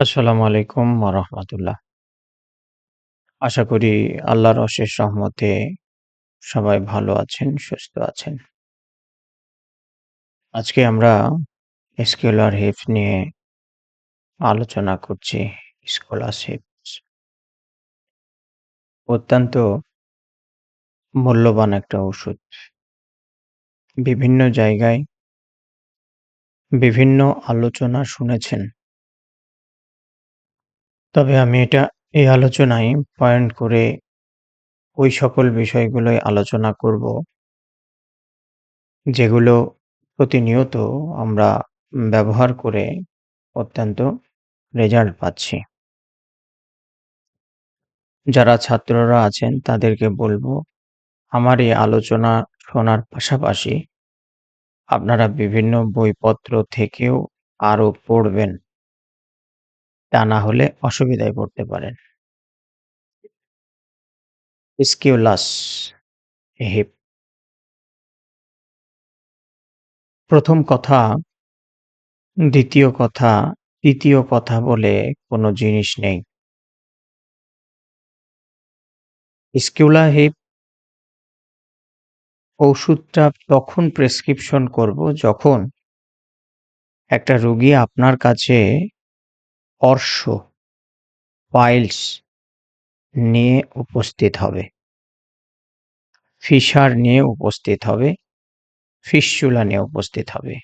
আসসালামু আলাইকুম রাহমাতুল্লাহ। আশা করি আল্লাহর অশেষ রহমতে সবাই ভালো আছেন, সুস্থ আছেন। আজকে আমরা স্কেলার হিপস নিয়ে আলোচনা করছি। স্কলারশিপস। অত্যন্ত মূল্যবান একটা ওষুধ। বিভিন্ন জায়গায় বিভিন্ন আলোচনা শুনেছেন। তবে আমি এটা এই আলোচনায় পয়েন্ট করে ওই সকল বিষয়গুলোই আলোচনা করব, যেগুলো প্রতিনিয়ত আমরা ব্যবহার করে অত্যন্ত রেজাল্ট পাচ্ছি। যারা ছাত্ররা আছেন তাদেরকে বলব, আমার এই আলোচনা শোনার পাশাপাশি আপনারা বিভিন্ন বইপত্র থেকেও আরও পড়বেন। তা না হলে অসুবিধায় পড়তে পারেন। Aesculus hip. প্রথম কথা, দ্বিতীয় কথা, তৃতীয় কথা বলে কোনো জিনিস নেই। স্কিউলা হিপ ঔষুধটা তখন প্রেসক্রিপশন করব যখন একটা রুগী আপনার কাছে অর্শ, পাইলস নিয়ে উপস্থিত হবে। ফিসার নিয়ে উপস্থিত হবে, ফিস্চুলা নিয়ে উপস্থিত হবে।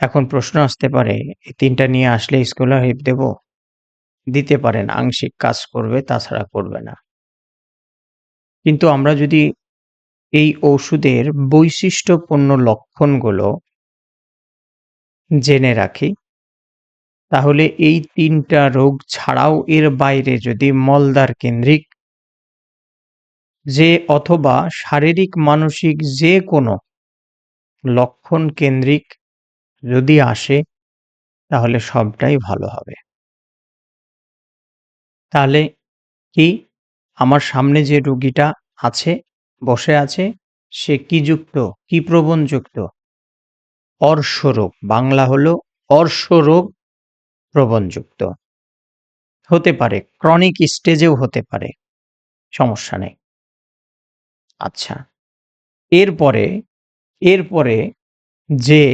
এখন প্রশ্ন আসতে পারে, এই ৩ টা নিয়ে আসলে স্কিউলা হিপ দেব? দিতে পারেন, আংশিক কাজ করবে, তাছাড়া করবে না। কিন্তু আমরা যদি এই ঔষুধের বৈশিষ্ট্যপূর্ণ লক্ষণগুলো জেনে রাখি, তাহলে এই তিনটা রোগ ছাড়াও এর বাইরে যদি মলদ্বার কেন্দ্রিক যে অথবা শারীরিক মানসিক যে কোনো লক্ষণ কেন্দ্রিক যদি আসে, তাহলে সবটাই ভালো হবে। তাহলে কি? আমার সামনে যে রোগীটা আছে, বসে আছে, সে কি যুক্ত? কি প্রবণযুক্ত? অর্শরোগ। বাংলা হলো অর্শরোগ প্রবণযুক্ত। হতে পারে, ক্রনিক স্টেজেও হতে পারে। সমস্যা নেই। আচ্ছা। এরপরে, এরপরে যে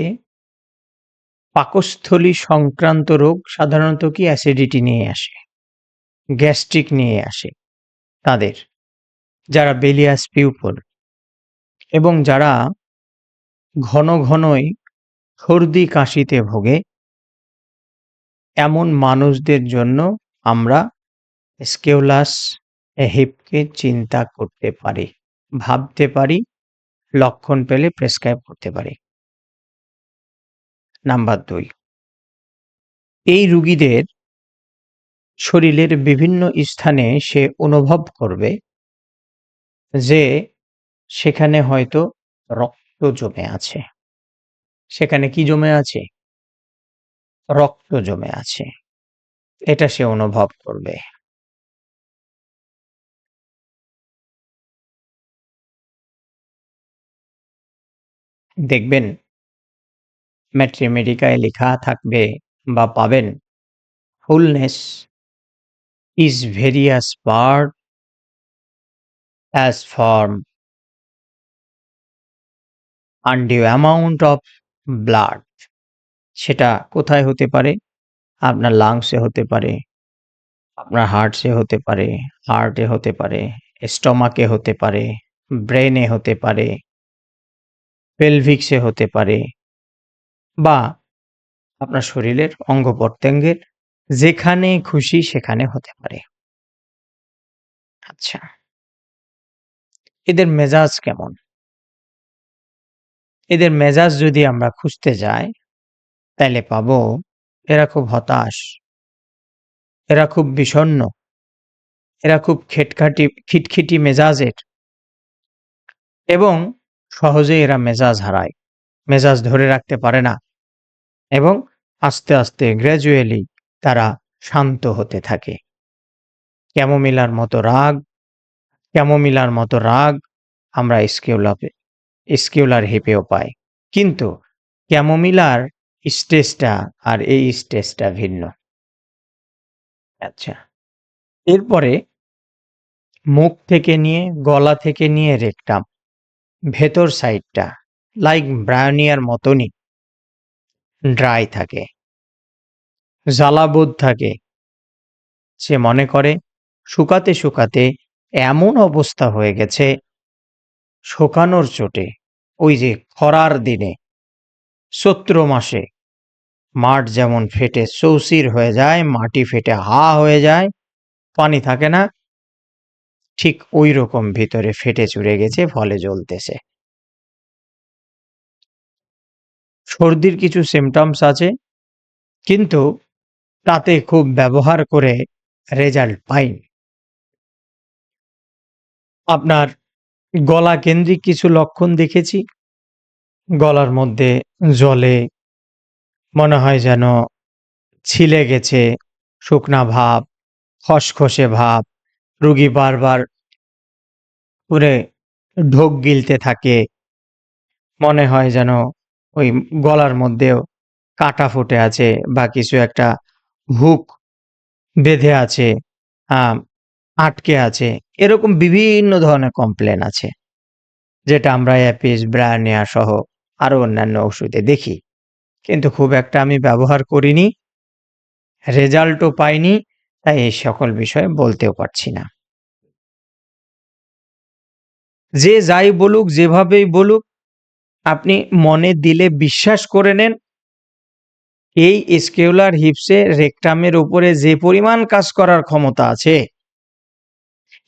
পাকস্থলী সংক্রান্ত রোগ সাধারণত কি অ্যাসিডিটি নিয়ে আসে। গ্যাস্ট্রিক নিয়ে আসে তাদের। যারা বেলিয়াস পিউপল এবং যারা ঘন ঘনই সর্দি কাশিতে ভোগে এমন মানুষদের জন্য আমরা স্কেউলাস হিপকে চিন্তা করতে পারি, ভাবতে পারি, লক্ষণ পেলে প্রেসক্রাইব করতে পারি। নাম্বার দুই এই রুগীদের শরীরের বিভিন্ন স্থানে সে অনুভব করবে যে সেখানে হয়তো রক্ত জমে আছে। সেখানে কি জমে আছে? রক্ত জমে আছে। এটা সে অনুভব করবে। দেখবেন ম্যাট্রিমেডিকায় লেখা থাকবে বা পাবেন fullness is various part as form undue amount of blood সেটা কোথায় হতে পারে? আপনার লাংসে হতে পারে, আপনার হার্টসে হতে পারে, হার্টে হতে পারে, স্টমাকে হতে পারে, ব্রেনে হতে পারে, পেলভিক্সে হতে পারে বা আপনার শরীরের অঙ্গ-প্রত্যঙ্গের যেখানে খুশি সেখানে হতে পারে। আচ্ছা। এদের মেজাজ কেমন? এদের মেজাজ যদি আমরা খুঁজতে যাই, তাইলে পাবো এরা খুব হতাশ। এরা খুব বিষণ্ণ। এরা খুব খেটখাটি খিটখিটি মেজাজের। এবং সহজে এরা মেজাজ হারায়। মেজাজ ধরে রাখতে পারে না। এবং আস্তে, আস্তে গ্র্যাজুয়ালি তারা শান্ত হতে থাকে। ক্যামোমিলার মতো রাগ ক্যামোমিলার মতো রাগ আমরা স্কিউলাপে স্কিউলার হিপেও পাই। কিন্তু ক্যামোমিলার স্টেজটা আর এই স্টেজটা ভিন্ন। আচ্ছা। এরপরে মুখ থেকে নিয়ে, গলা থেকে নিয়ে রেকটাম। ভেতর সাইডটা লাইক ব্রায়োনিয়ার মতনই ড্রাই থাকে। জ্বালাবোধ থাকে। সে মনে করে শুকাতে, শুকাতে এমন অবস্থা হয়ে গেছে শুকানোর চোটে ওই যে খরার দিনে চৈত্র মাসে মাঠ যেমন ফেটে চৌচির হয়ে যায়, মাটি ফেটে হা হয়ে যায়, পানি থাকে না ঠিক ওই রকম ভিতরে ফেটে চুরে গেছে ফলে জ্বলতেছে। সর্দির কিছু সিমটমস আছে কিন্তু তাতে খুব ব্যবহার করে রেজাল্ট পাইনি। আপনার গলা কেন্দ্রিক কিছু লক্ষণ দেখেছি। গলার মধ্যে জলে মনে হয় যেন ছিলে গেছে, শুকনা ভাব, খসখসে ভাব, রুগী বারবার করে ঢোক গিলতে থাকে। মনে হয় যেন ওই গলার মধ্যেও কাঁটা ফুটে আছে বা কিছু একটা হুক বেঁধে আছে, আটকে আছে। এরকম বিভিন্ন ধরনের কমপ্লেন আছে। যেটা আমরা অ্যাপিস, ব্রায়োনিয়া সহ আরও অন্যান্য ওষুধে দেখি। কিন্তু খুব একটা আমি ব্যবহার করিনি। রেজাল্টও পাইনি। তাই এই সকল বিষয়ে বলতেও পারছি না। যে যাই বলুক, যেভাবেই বলুক, আপনি মনে দিলে বিশ্বাস করে নেন এই স্কেউলার হিপসে রেকটামের উপরে যে পরিমাণ কাজ করার ক্ষমতা আছে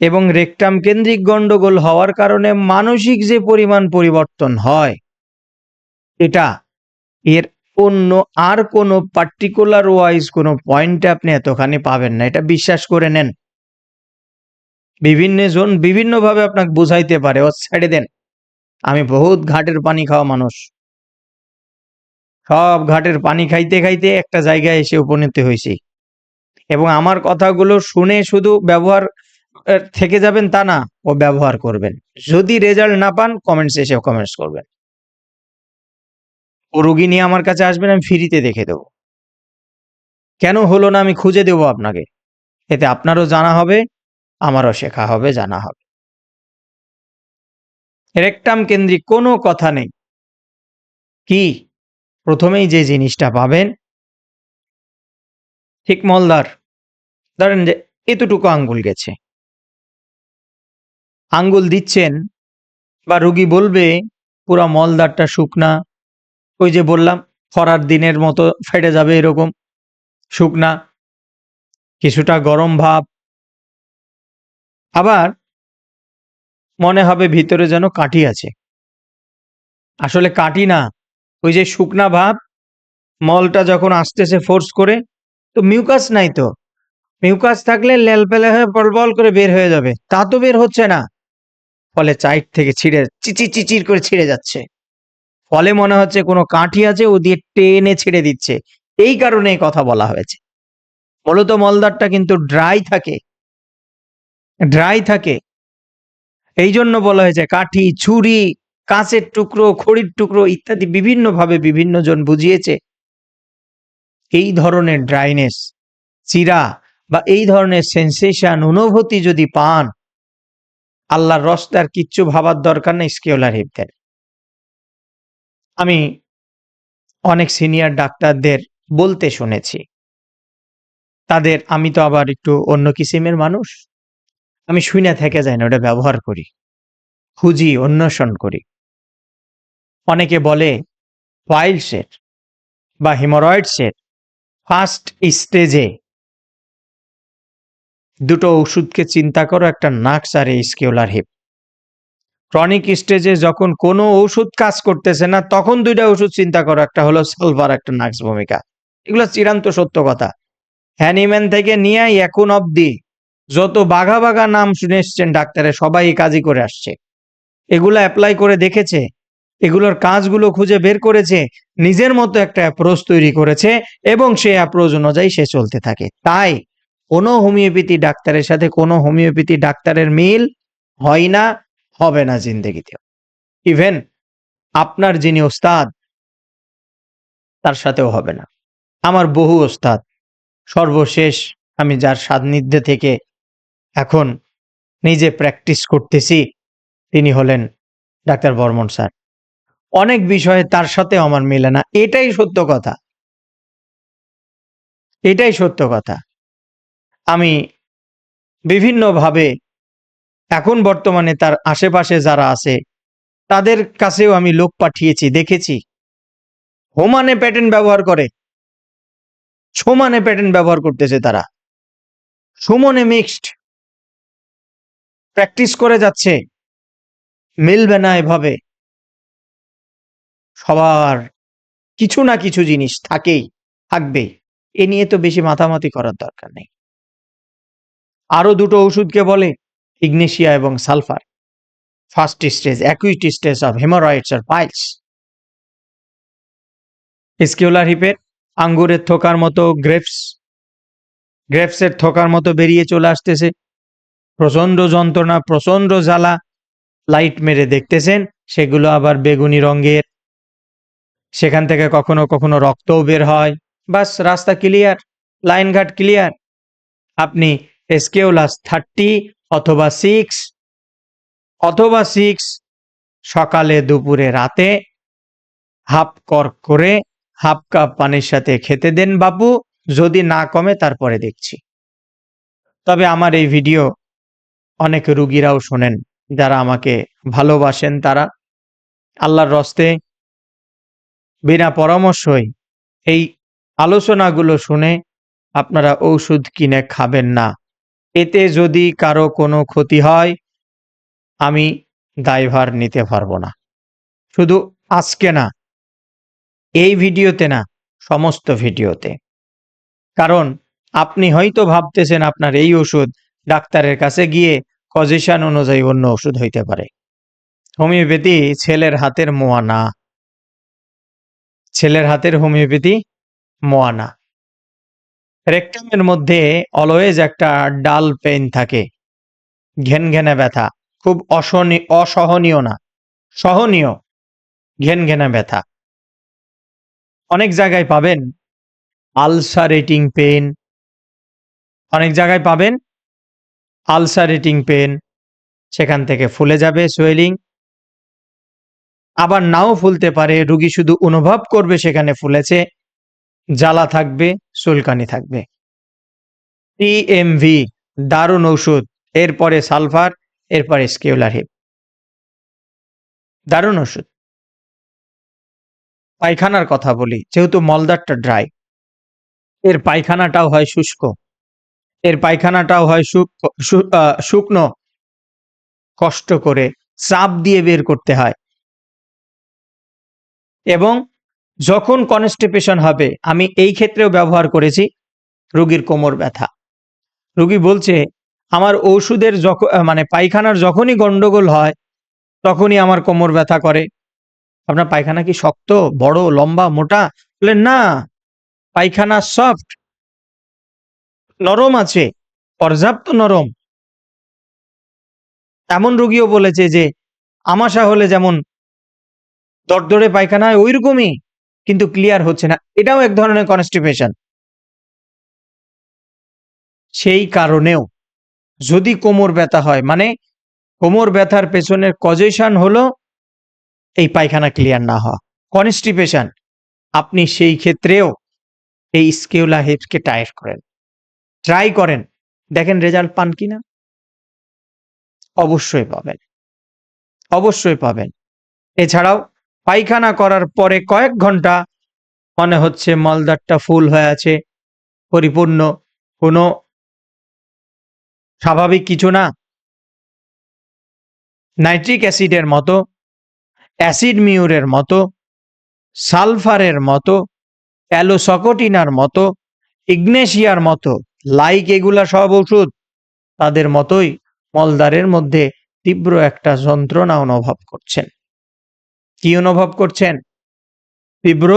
এবং রেকটাম কেন্দ্রিক গন্ডগোল হওয়ার কারণে মানসিক যে পরিমাণ পরিবর্তন হয় এটা এর অন্য আর কোনো পার্টিকুলার ওয়াইজ কোনো পয়েন্টে আপনি এতখানি পাবেন না। এটা বিশ্বাস করে নেন। বিভিন্ন জন বিভিন্নভাবে আপনাকে বুঝাইতে পারে, ও ছেড়ে দেন। আমি বহুত ঘাটের পানি খাওয়া মানুষ। সব ঘাটের পানি খাইতে, খাইতে একটা জায়গায় এসে উপনীত হয়েছি এবং আমার কথাগুলো শুনে শুধু ব্যবহার থেকে যাবেন তা না, ও ব্যবহার করবেন। যদি রেজাল্ট না পান কমেন্টস এসে কমেন্টস করবেন। ও রোগী নিয়ে আমার কাছে আসবেন আমি ফ্রিতে দেখে দেব। কেন হলো না আমি খুঁজে দেব আপনাকে। এতে আপনারও জানা হবে, আমারও শেখা হবে, জানা হবে। রেকটাম কেন্দ্রিক কোনো কথা নেই। কি? প্রথমেই যে জিনিসটা পাবেন ঠিক মলদার। ধরেন যে এতটুকু আঙ্গুল গেছে। আঙ্গুল দিচ্ছেন বা রুগী বলবে পুরা মলদারটা শুকনা। ওই যে বললাম খরার দিনের মতো ফেটে যাবে এরকম শুকনা। কিছুটা গরম ভাব। আবার মনে হবে ভিতরে যেন কাঠি আছে। আসলে কাঠি না, ওই যে শুকনা ভাব, মলটা যখন আসতেছে ফোর্স করে, তো মিউকাস নাই তো। মিউকাস থাকলে লেলপেলে হয়ে বল করে বের হয়ে যাবে। তা তো বের হচ্ছে না। ফলে চাইট থেকে ছিঁড়ে চিচির, চিচির করে ছিঁড়ে যাচ্ছে। ফলে মনে হচ্ছে কোনো কাঠি আছে ও দিয়ে টেনে ছেড়ে দিচ্ছে। এই কারণে কথা বলা হয়েছে। মূলত মলদারটা কিন্তু ড্রাই থাকে। ড্রাই থাকে। এই জন্য বলা হয়েছে কাঠি, ছুরি, কাঁচের টুকরো, খড়ির টুকরো ইত্যাদি বিভিন্নভাবে বিভিন্ন জন বুঝিয়েছে। এই ধরনের ড্রাইনেস, চিরা বা এই ধরনের সেনসেশন অনুভূতি যদি পান আল্লাহর রস্তে আর কিচ্ছু ভাবার দরকার নেই স্কেউলার হিপ দেন। আমি অনেক সিনিয়র ডাক্তারদের বলতে শুনেছি। তাদের আমি তো আবার একটু অন্য কিসিমের মানুষ। আমি শুইনা থেকে যাই না, ওটা ব্যবহার করি। খুঁজি, অন্বেষণ করি। অনেকে বলে পাইলসের বা হেমোরয়েডসের ফার্স্ট স্টেজে দুটো ওষুধকে চিন্তা করো, একটা নাক্স আর স্কেউলার হিপ। ক্রনিক স্টেজে যখন কোনো ওষুধ কাজ করতেছে না, তখন দুইটা ওষুধ চিন্তা করো। একটা হলো সালভার একটা নাক্স ভূমিকা। এগুলো চিরান্ত সত্য কথা। হ্যানিম্যান থেকে নিয়ে এখন অবধি যত বাঘা, বাঘা নাম শুনে এসছেন ডাক্তারের সবাই কাজই করে আসছে। এগুলো অ্যাপ্লাই করে দেখেছে। এগুলোর কাজগুলো খুঁজে বের করেছে। নিজের মতো একটা অ্যাপ্রোচ তৈরি করেছে এবং সেই অ্যাপ্রোচ অনুযায়ী সে চলতে থাকে। তাই কোনো হোমিওপ্যাথি ডাক্তারের সাথে কোনো হোমিওপ্যাথি ডাক্তারের মিল হয় না, হবে না জিন্দেগিতেও। ইভেন আপনার যিনি ওস্তাদ, তার সাথেও হবে না। আমার বহু ওস্তাদ, সর্বশেষ আমি যার সান্নিধ্যে থেকে এখন নিজে প্র্যাকটিস করতেছি, তিনি হলেন ডাক্তার বর্মন স্যার। অনেক বিষয়ে তার সাথে আমার মেলে না। এটাই সত্য কথা। এটাই সত্য কথা। আমি বিভিন্নভাবে এখন বর্তমানে তার আশেপাশে যারা আছে, তাদের কাছেও আমি লোক পাঠিয়েছি, দেখেছি। হোমানে প্যাটার্ন ব্যবহার করে। সমানে প্যাটার্ন ব্যবহার করতেছে তারা। সুমনে মিক্সড প্র্যাকটিস করে যাচ্ছে। মিলবে না এভাবে। সবার কিছু না কিছু জিনিস থাকেই, থাকবে। এ নিয়ে তো বেশি মাথামাতি করার দরকার নেই। আরও দুটো ওষুধকে বলে ইগনেশিয়া এবং sulphur. First stage acute stage of haemorrhoids R piles aesculus হিপের আঙ্গুরের থোকার মতো গ্রেপস গ্রেপসের থোকার মতো বেরিয়ে চলে আসতেছে। প্রচণ্ড যন্ত্রণা প্রচণ্ড জ্বালা লাইট মেরে দেখতেছেন, সেগুলো আবার বেগুনি রঙের। সেখান থেকে কখনো কখনো রক্তও বের হয়। বাস, রাস্তা ক্লিয়ার লাইনঘাট ক্লিয়ার আপনি এসকেওলাস থার্টি অথবা সিক্স অথবা সিক্স সকালে, দুপুরে, রাতে, হাফ কর করে, হাফ কাপ পানির সাথে খেতে দেন বাপু, যদি না কমে তারপরে দেখছি। তবে আমার এই ভিডিও অনেক রুগীরাও শোনেন, যারা আমাকে ভালোবাসেন তারা। আল্লাহর রস্তে বিনা পরামর্শই এই আলোচনাগুলো শুনে আপনারা ঔষধ কিনে খাবেন না। এতে যদি কারও কোনো ক্ষতি হয়, আমি দায়ভার নিতে পারব না। শুধু আজকে না, এই ভিডিওতে না, সমস্ত ভিডিওতে। কারণ আপনি হয়তো ভাবতেছেন আপনার এই ওষুধ ডাক্তারের কাছে গিয়ে কজেশন অনুযায়ী অন্য ওষুধ হইতে পারে। হোমিওপ্যাথি ছেলের হাতের মোয়া না। ছেলের হাতের হোমিওপ্যাথি মোয়া না। রেকটামের মধ্যে অলওয়েজ একটা ডাল পেন থাকে। ঘেন ঘেনে ব্যথা। খুব অসহনী অসহনীয় না। সহনীয় ঘেন ঘেনে ব্যথা। অনেক জায়গায় পাবেন আলসারেটিং পেন অনেক জায়গায় পাবেন আলসারেটিং পেন সেখান থেকে ফুলে যাবে সোয়েলিং আবার নাও ফুলতে পারে, রুগী শুধু অনুভব করবে সেখানে ফুলেছে। জ্বালা থাকবে, চুলকানি থাকবে। টিএমভি, দারুণ ঔষধ, এরপরে সালফার, এরপরে স্কেউলার হিপ। দারুণ ওষুধ পায়খানার কথা বলি, যেহেতু মলদারটা ড্রাই, এর পায়খানাটাও হয় শুষ্ক। এর পায়খানাটাও হয় শুকনো। কষ্ট করে চাপ দিয়ে বের করতে হয়। এবং যখন কনস্টিপেশন হবে, আমি এই ক্ষেত্রেও ব্যবহার করেছি রুগীর কোমর ব্যথা। রুগী বলছে, আমার ওষুধের যখন মানে পায়খানার যখনই গন্ডগোল হয়, তখনই আমার কোমর ব্যথা করে। আপনার পায়খানা কি শক্ত, বড়, লম্বা, মোটা? বললেন না, পায়খানা সফট নরম আছে, পর্যাপ্ত নরম। এমন রুগীও বলেছে যে, আমাশা হলে যেমন দরদরে পায়খানা হয়, ওইরকমই। কিন্তু ক্লিয়ার হচ্ছে না। এটাও এক ধরনের কনস্টিপেশন সেই কারণেও যদি কোমর ব্যথা হয় মানে কোমর ব্যথার পেছনের কজেশন হলো এই পায়খানা ক্লিয়ার না হওয়া। কনস্টিপেশন আপনি সেই ক্ষেত্রেও এই স্কিউলা হিপসকে টায়ার করেন। ট্রাই করেন। দেখেন রেজাল্ট পান কিনা? অবশ্যই পাবেন। অবশ্যই পাবেন। এছাড়াও পায়খানা করার পরে কয়েক ঘণ্টা মনে হচ্ছে মলদারটা ফুল হয়ে আছে। পরিপূর্ণ কোনো স্বাভাবিক কিছু না। নাইট্রিক অ্যাসিডের মতো, অ্যাসিড মিউরের মতো, সালফারের মতো, অ্যালোসকোটিনার মতো, ইগনেশিয়ার মতো, লাইক এগুলা সব ওষুধ, তাদের মতোই মলদারের মধ্যে তীব্র একটা যন্ত্রণা অনুভব করছেন। কি অনুভব করছেন? তীব্র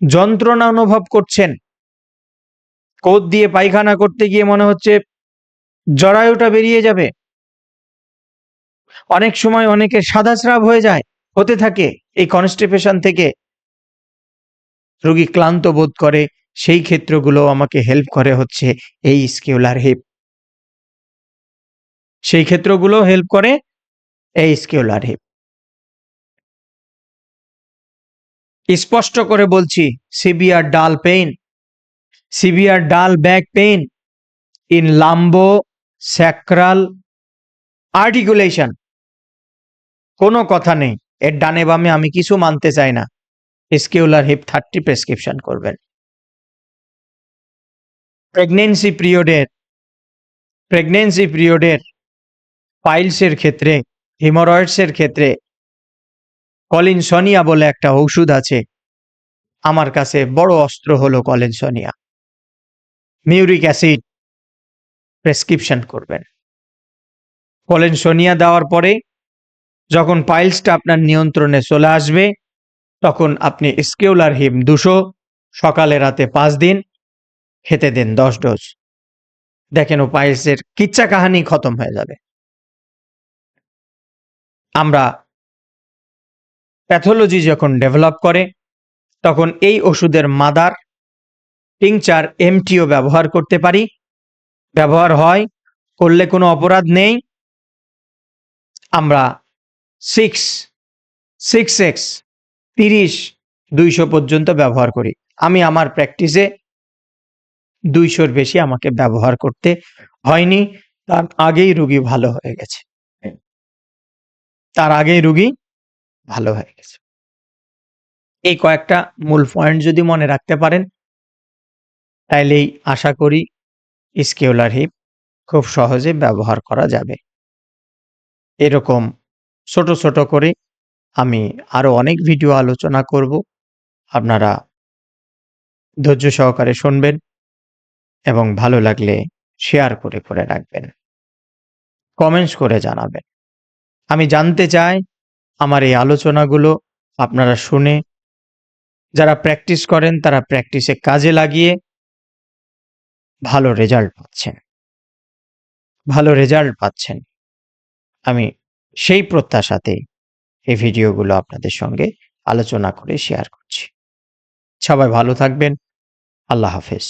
যন্ত্রণা অনুভব করছেন? কোদ দিয়ে পায়খানা করতে গিয়ে মনে হচ্ছে জরায়ুটা বেরিয়ে যাবে। অনেক সময় অনেকে সাদা স্রাব হয়ে যায়, হতে থাকে এই কনস্টিপেশন থেকে। রোগী ক্লান্ত বোধ করে, সেই ক্ষেত্রগুলো আমাকে হেল্প করে হচ্ছে এই স্কিউলার হিপ সেই ক্ষেত্রগুলো হেল্প করে এই স্কিউলার হিপ স্পষ্ট করে বলছি, severe dull pain, severe dull back pain, in lumbo, sacral, articulation. কোনো কথা নেই, এর ডানে বামে আমি কিছু মানতে চাই না। স্কিউলার হিপ থার্টি প্রেসক্রিপশন করবেন। প্রেগনেন্সি পিরিয়ডের প্রেগনেন্সি পিরিয়ডের, পাইলসের ক্ষেত্রে, হিমোরয়েডসের ক্ষেত্রে কলিনসনিয়া বলে একটা ঔষধ আছে। আমার কাছে বড় অস্ত্র হলো কলিনসনিয়া মিউরিক অ্যাসিড প্রেসক্রিপশন করবেন। কলিনসনিয়া দেওয়ার পরে যখন পাইলসটা আপনার নিয়ন্ত্রণে চলে আসবে, তখন আপনি স্কিউলার হিম দুশো, সকালে রাতে পাঁচ দিন, খেতে দিন দশ ডোজ। দেখেন ও পাইলসের কিচ্ছা কাহানি খতম হয়ে যাবে। আমরা প্যাথোলজি যখন ডেভেলপ করে, তখন এই ওষুধের মাদার টিংচার এমটিও ব্যবহার করতে পারি। ব্যবহার হয়, করলে কোনো অপরাধ নেই। আমরা সিক্স সিক্স এক্স, তিরিশ, দুইশো পর্যন্ত ব্যবহার করি। আমি আমার প্র্যাকটিসে দুইশোর বেশি আমাকে ব্যবহার করতে হয়নি। তার আগেই রুগী ভালো হয়ে গেছে। তার আগেই রুগী ভালো হয়ে গেছে। এই কয়েকটা মূল পয়েন্ট যদি মনে রাখতে পারেন, তাইলেই আশা করি স্কিউলার হিপ খুব সহজে ব্যবহার করা যাবে। এরকম ছোট ছোট করে আমি আরও অনেক ভিডিও আলোচনা করব। আপনারা ধৈর্য সহকারে শুনবেন এবং ভালো লাগলে শেয়ার করে করে রাখবেন। কমেন্টস করে জানাবেন। আমি জানতে চাই আমার এই আলোচনাগুলো আপনারা শুনে, যারা প্র্যাকটিস করেন তারা প্র্যাকটিসে কাজে লাগিয়ে ভালো রেজাল্ট পাচ্ছেন। ভালো রেজাল্ট পাচ্ছেন। আমি সেই প্রত্যাশাতে এই ভিডিওগুলো আপনাদের সঙ্গে আলোচনা করে শেয়ার করছি। সবাই ভালো থাকবেন। আল্লাহ হাফেজ।